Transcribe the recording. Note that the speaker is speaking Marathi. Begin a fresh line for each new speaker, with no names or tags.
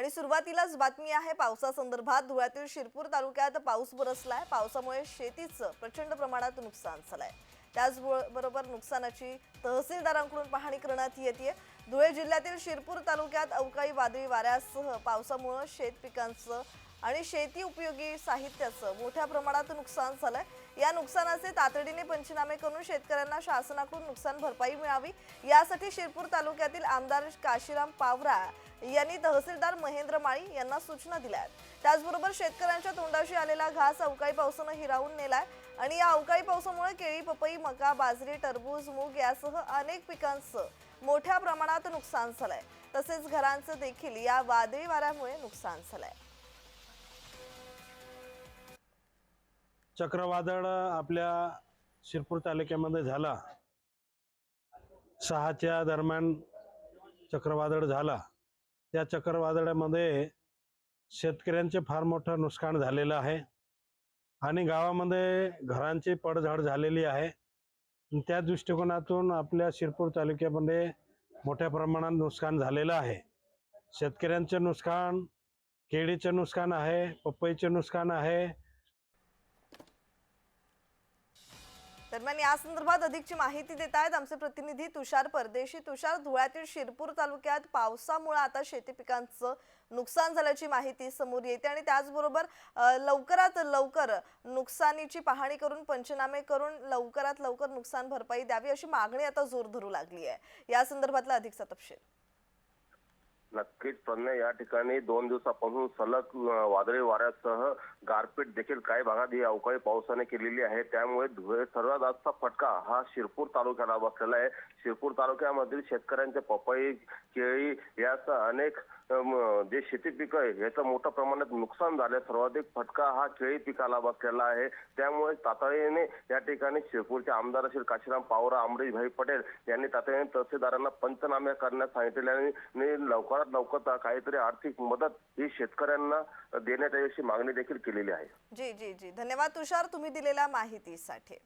आणि सुरुवातीलाच बातमी आहे पावसासंदर्भात धुळ्यातील शिरपूर तालुक्यात पाऊस बरसलाय. पावसामुळे शेतीचं प्रचंड प्रमाणात नुकसान झालंय. त्याचबरोबर नुकसानाची तहसीलदारांकडून पाहणी करण्यात येते धुळे जिल्ह्यातील शिरपूर तालुक्यात अवकाळी वादळी वाऱ्यासह पावसामुळे शेत पिकांचं आणि शेती उपयोगी साहित्याचं मोठ्या प्रमाणात नुकसान झालंय. या नुकसानाचे तातडीने पंचनामे करून शेतकऱ्यांना शासनाकडून नुकसान भरपाई मिळावी यासाठी शिरपूर तालुक्यातील आमदार काशीराम पावरा यांनी तहसीलदार महेंद्र माळी यांना सूचना दिल्या आहेत. त्याचबरोबर शेतकऱ्यांच्या तोंडाशी आलेला घास अवकाळी पावसानं हिरावून नेलाय आणि या अवकाळी पावसामुळे केळी पपई मका बाजरी टरबूज मूग यासह अनेक पिकांचं मोठ्या प्रमाणात नुकसान झालंय. तसेच घरांचं देखील या वादळी वाऱ्यामुळे नुकसान झालंय.
चक्रवादळ आपल्या शिरपूर तालुक्यामध्ये झाला. सहाच्या दरम्यान चक्रवादळ झाला. त्या चक्रवादळामध्ये शेतकऱ्यांचे फार मोठं नुकसान झालेलं आहे आणि गावामध्ये घरांची पडझड झालेली आहे. त्या दृष्टिकोनातून आपल्या शिरपूर तालुक्यामध्ये मोठ्या प्रमाणात नुकसान झालेलं आहे. शेतकऱ्यांचे नुकसान केळीचे नुकसान आहे पपईचे नुकसान आहे
दरम्यान या संदर्भात अधिकची माहिती देत आहेत आमचे प्रतिनिधी तुषार परदेशी. तुषार धुळ्यातील शिरपूर तालुक्यात पावसामुळे आता शेती पिकांचं नुकसान झाल्याची माहिती समोर येते आणि त्याचबरोबर लवकरात लवकर नुकसानीची पाहणी करून पंचनामे करून लवकरात लवकर नुकसान भरपाई द्यावी अशी मागणी आता जोर धरू लागली आहे. या संदर्भातला अधिकचा तपशील.
नक्कीच प्रज्ञा. या ठिकाणी दोन दिवसापासून सलग वादळी वाऱ्यासह गारपीट देखील काही भागात ही अवकाळी पावसाने केलेली आहे. त्यामुळे धुळे सर्वात जास्त फटका हा शिरपूर तालुक्याला बसलेला आहे. शिरपूर तालुक्यामधील शेतकऱ्यांचे पपई केळी यासह अनेक जे शेती पिकं आहे याचं मोठ्या प्रमाणात नुकसान झालं सर्वाधिक फटका हा केळी पिकाला बसलेला आहे. त्यामुळे तातडीने या ठिकाणी शिरपूरचे आमदार असेल काशीराम पावरा अमरीशभाई पटेल यांनी तातडीने तहसीलदारांना पंचनामे करण्यास सांगितले आणि लवकरात लवकर काहीतरी आर्थिक मदत ही शेतकऱ्यांना देण्यात यावी अशी मागणी देखील केलेली आहे.
जी जी जी. धन्यवाद तुषार. तुम्ही दिलेल्या माहितीसाठी.